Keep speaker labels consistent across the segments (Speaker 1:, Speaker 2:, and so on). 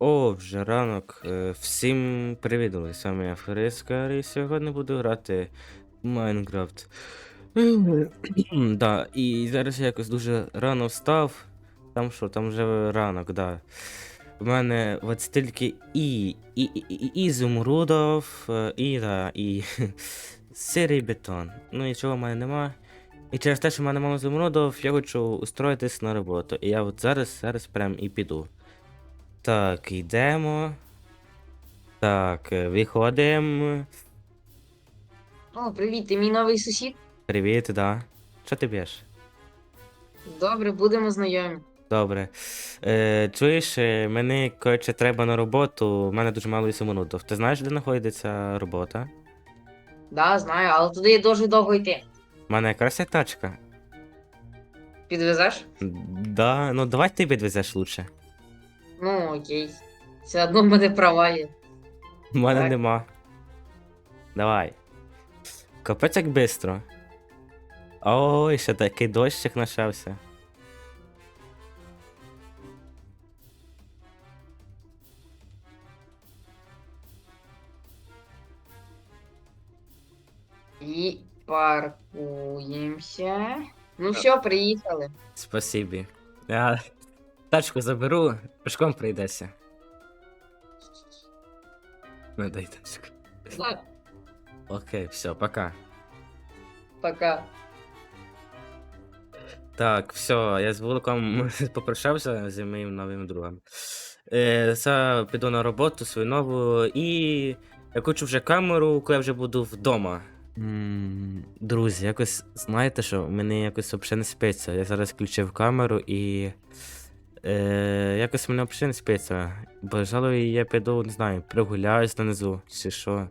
Speaker 1: О, вже ранок. Е, Всім привіт, з вами я Фриска, і сьогодні буду грати в Майнкрафт. Да, і зараз я якось дуже рано встав. Там що, там вже ранок, да. У мене от стільки і, і, і, і, ізумрудов, е, і, да, і сирий бетон. Ну нічого в мене нема. І через те, що в мене мало ізумрудов, я хочу устроїтись на роботу. І я от зараз, зараз прям і піду. Так, йдемо. Так, е, виходимо.
Speaker 2: О, привіт, ти мій новий сусід.
Speaker 1: Привіт, да. Що ти б'єш?
Speaker 2: Добре, будемо знайомі.
Speaker 1: Добре. Е, чуєш, е, мені коротше треба на роботу, у мене дуже мало ісумонутів. Ти знаєш, де знаходиться робота?
Speaker 2: Да, знаю, але туди дуже довго йти.
Speaker 1: У мене якраз є тачка.
Speaker 2: Підвезеш?
Speaker 1: Да, ну давай ти відвезеш лучше.
Speaker 2: Ну, окей. Все одно в мене права є.
Speaker 1: У мене
Speaker 2: Так.
Speaker 1: нема. Давай. Капець як бистро. Ой, ще такий дощик почався.
Speaker 2: І паркуємося. Ну все, приїхали.
Speaker 1: Спасибі. Я тачку заберу, пішком прийдеться. Ну, дай тачку.
Speaker 2: Так,
Speaker 1: Окей, все, пока.
Speaker 2: пока.
Speaker 1: Так, все, я з вуликом попрощався з моїм новим другом. Е, Це піду на роботу свою нову і я хочу вже камеру, коли я вже буду вдома. Друзі, якось знаєте що, мені якось взагалі не спиться. Я зараз включив камеру і. Е, якось мені взагалі не спиться. Бажало, я піду, не знаю, прогуляюсь нанизу чи що.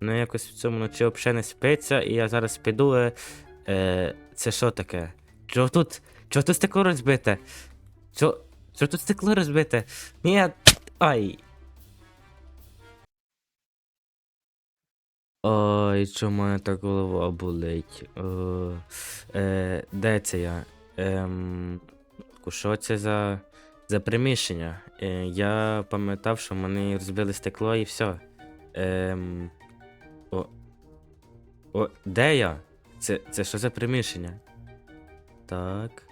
Speaker 1: Ну, якось в цьому ночі взагалі не спиться, і я зараз піду. Е, е, це що таке? Чого тут? Чого тут стекло розбите? Чого, чого тут стекло розбите? Ні. Ай. Ой, чому мене так голова болить? О, е, де це я? Ем, що це за, за приміщення? Е, я пам'ятав, що мене розбили стекло і все. Ем, о, о, де я? Це, це що за приміщення? Так.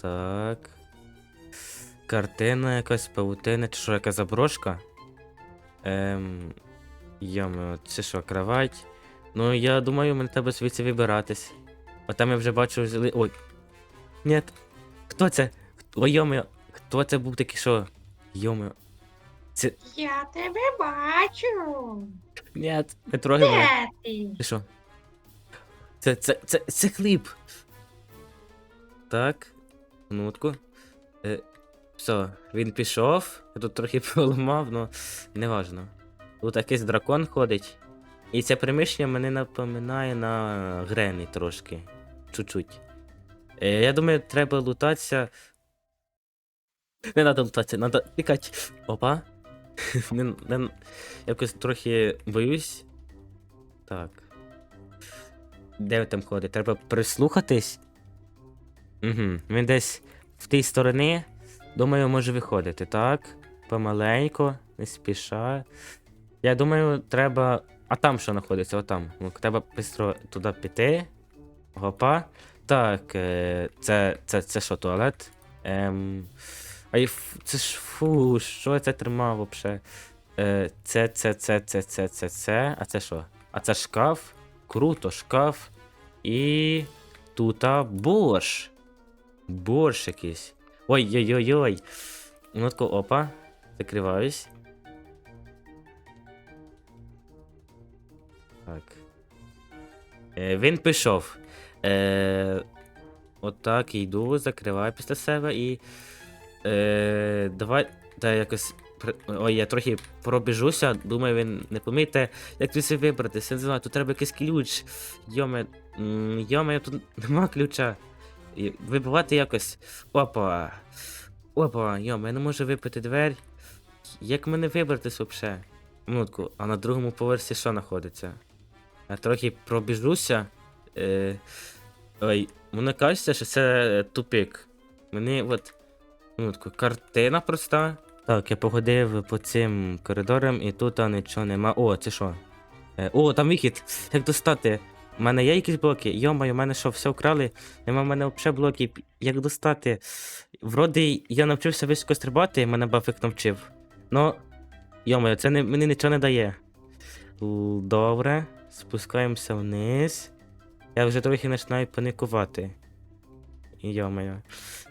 Speaker 1: Так. Картина якась павутина, чи що, яка заброшка? Ем. Йомо, це що, кровать? Ну, я думаю, мені треба звідси вибиратись. А там я вже бачу. Ой. Ні. Хто це? Ой, йомо, хто це був такий, що? Йомо. Це.
Speaker 2: Я тебе бачу.
Speaker 1: Ні, не трогай мене.
Speaker 2: ти?
Speaker 1: Ти що? Це, це, це, це хліб. Так. Минутку. Е, все, він пішов. Я тут трохи поламав, ну неважно. Тут якийсь дракон ходить. І це приміщення мене напоминає на Грені трошки. Чуть-чуть. Е, я думаю, треба лутатися. Не треба лутатися, треба тікати. Опа. не, не, якось трохи боюсь. Так. Де ви там ходить? Треба прислухатись. Угу. Він десь в тій стороні. Думаю, може виходити, так? Помаленько, не спіша. Я думаю, треба. А там що знаходиться? Отам. Треба швидко туди піти. Гопа. Так, е, це, це, це що, туалет? Ем. Ф- це ж фу, що це тримав взагалі? Е, це, це, це, це, це, це, це. А це що? А це шкаф. Круто, шкаф. І. Тута борщ. Борщ якийсь. Ой-ой-ой-ой. Ну тако, опа. Закриваюсь. Так. Е, він пішов. Е, отак йду, закриваю після себе і. Е, давай. Та якось. Ой, я трохи пробіжуся, думаю, він не поміте, як тут це вибратися. Не знаю, тут треба якийсь ключ. Йоме. Йоме, тут нема ключа. Вибивати якось. Опа. Опа, йоме, я не можу випити двері. Як мене вибратись взагалі? Минутку, а на другому поверсі що знаходиться? Я трохи пробіжуся. Е, ой, мені кажеться, що це тупик. Мені от. Минутку, картина проста. Так, я походив по цим коридорам і тут а, нічого нема. О, це що? Е, О, там вихід. Як достати? У мене є якісь блоки? Йомаю, у мене що, все вкрали? Нема в мене взагалі блоків. Як достати? Вроді я навчився високо стрибати, мене бафик навчив. Ну, йомаю, це не, мені нічого не дає. Добре, спускаємося вниз. Я вже трохи починаю панікувати. Йомаю.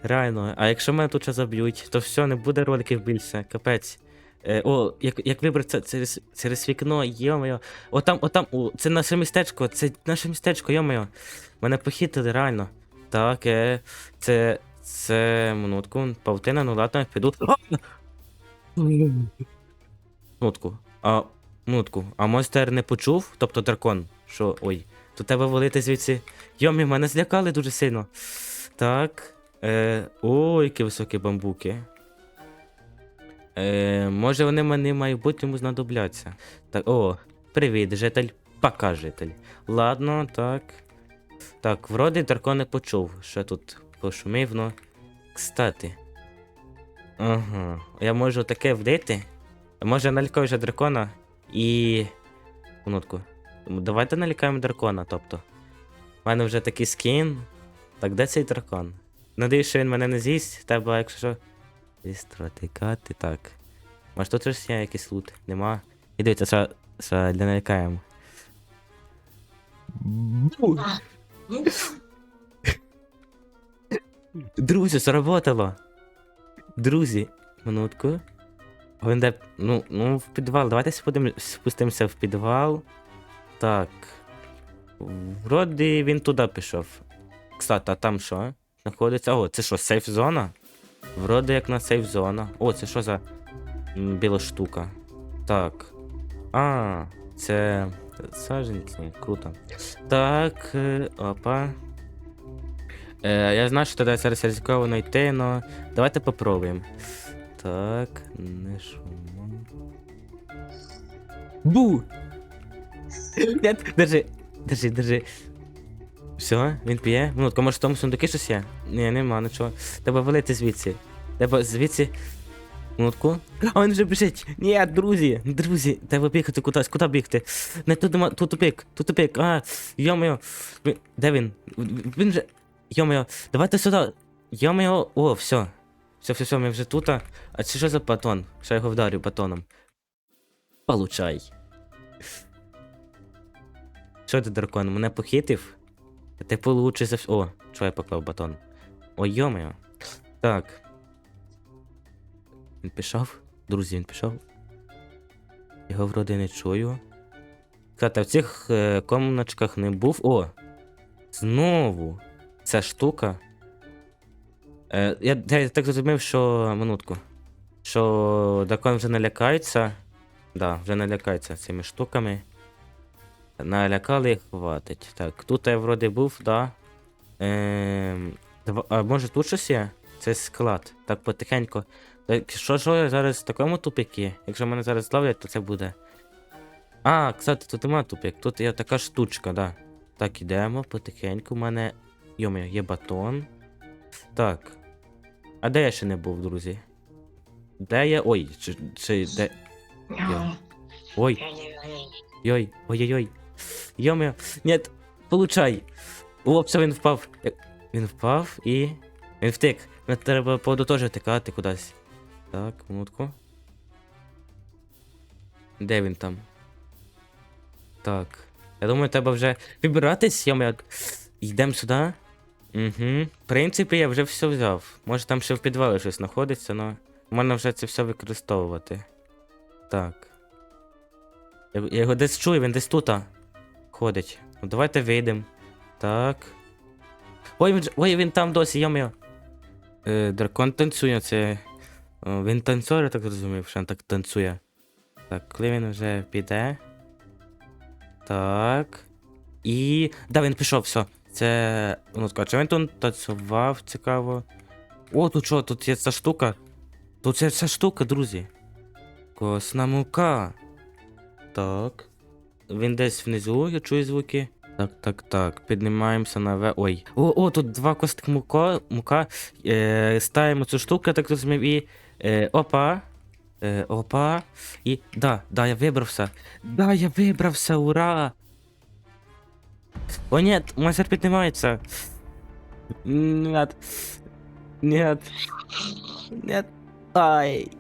Speaker 1: Реально, а якщо мене тут ще заб'ють, то все, не буде роликів більше, капець. Е, о, як, як вибратися через, через вікно, йо-моє. Отам, отам, о, це наше містечко, це наше містечко, йо-моє. Мене похитили, реально. Так, е, це. Це минутку, павтина, ну ладно, я піду. Минутку. А, минутку. А монстр не почув, тобто дракон, що. Ой, то треба валити звідси. Йомі, мене злякали дуже сильно. Так. Е, о, які високі бамбуки. Е, може вони мені в майбутньому знадобляться. Так, о, привіт, житель. Пока, житель. Ладно, так. Так, вроді дракон не почув, що тут пошумів, ну. Кстати. Ага. Я можу таке вдити. Може налякаю вже дракона і. Давайте налякаємо дракона, тобто. У мене вже такий скін. Так, де цей дракон? Надіюсь, що він мене не з'їсть, треба, якщо що. Стратикати, так. Може тут щось є якийсь лут? Нема. І дивіться, що, що для налякаємо. Друзі, сработало. Друзі, минутку. Він де. Ну, ну, в підвал. Давайте спустимося в підвал. Так. Вроді він туди пішов. Кстати, а там що? Знаходиться. О, це що, сейф зона? Вроді як на сейф зона. О, це що за біла штука? Так. А, це. Саженці, круто. Так, е, опа. Е, я знаю, що тоді зараз ризиковано йти, но давайте попробуємо. Так, не шумо. Бу! Нет, держи, держи, держи. Все, він п'є. Минутку, може в тому сундуки щось є? Ні, нема нічого. Треба валити звідси. Треба звідси. Минутку. А він вже біжить. Ні, друзі, друзі, треба бігати кудись, куди бігти? Не тут нема, тут тупик, тут тупик. А, йо-моє. Де він? Він же. Йо-моє, давайте сюди. Йо-моє, о, все. Все, все, все, ми вже тут. А це що за батон? Що я його вдарю батоном? Получай. Що ти, дракон, мене похитив? Ти получше за все. О, що я поклав батон. Ой, йо-моє. Так. Він пішов? Друзі, він пішов. Його вроде не чую. Кстати, в цих е, комнаточках не був. О! Знову! Ця штука. Е, я, я так зрозумів, що. Минутку. Що дракон вже не лякається. Да, вже не лякається цими штуками. Налякали і хватить. Так, тут я вроде був, да. Ем, а може тут щось є? Це склад. Так потихеньку. Так, що, що я зараз в такому тупіки? Якщо мене зараз зловлять, то це буде. А, кстати, тут нема тупік. Тут є така штучка, да. Так, ідемо потихеньку. У мене. Йоми, є батон. Так. А де я ще не був, друзі? Де я. Ой, чи, чи де. Ой. Йой, ой-ой-ой. Йоми, нет, получай. О, все, він впав. Він впав і. Він втек. Мені треба теж втикати кудись. Так, минутку. Де він там? Так. Я думаю, треба вже вибиратись, йоми. Йдемо сюди. Угу. В принципі, я вже все взяв. Може там ще в підвалі щось знаходиться, але можна вже це все використовувати. Так. Я його десь чую, він десь тут ходить. Ну давайте вийдемо. Так. Ой, ой, він там досі, йо-моє. Е, дракон танцює, це. Він танцор, я так зрозумів, що він так танцює. Так, коли він вже піде. Так. І. Да, він пішов, все. Це. Ну, скажу, він тут танцював, цікаво. О, тут що, тут є ця штука. Тут є ця штука, друзі. Косна мука. Так. Він десь внизу, я чую звуки. Так, так, так. Піднімаємося на ве Ой. О, о, тут два костик мука. мука. Е, Ставимо цю штуку, я так розумів, і. Е, Опа. Е, Опа. І. Да, да, я вибрався. Да, я вибрався, ура! О, ні, майстер піднімається. Нет. Нет. Нет. Ай.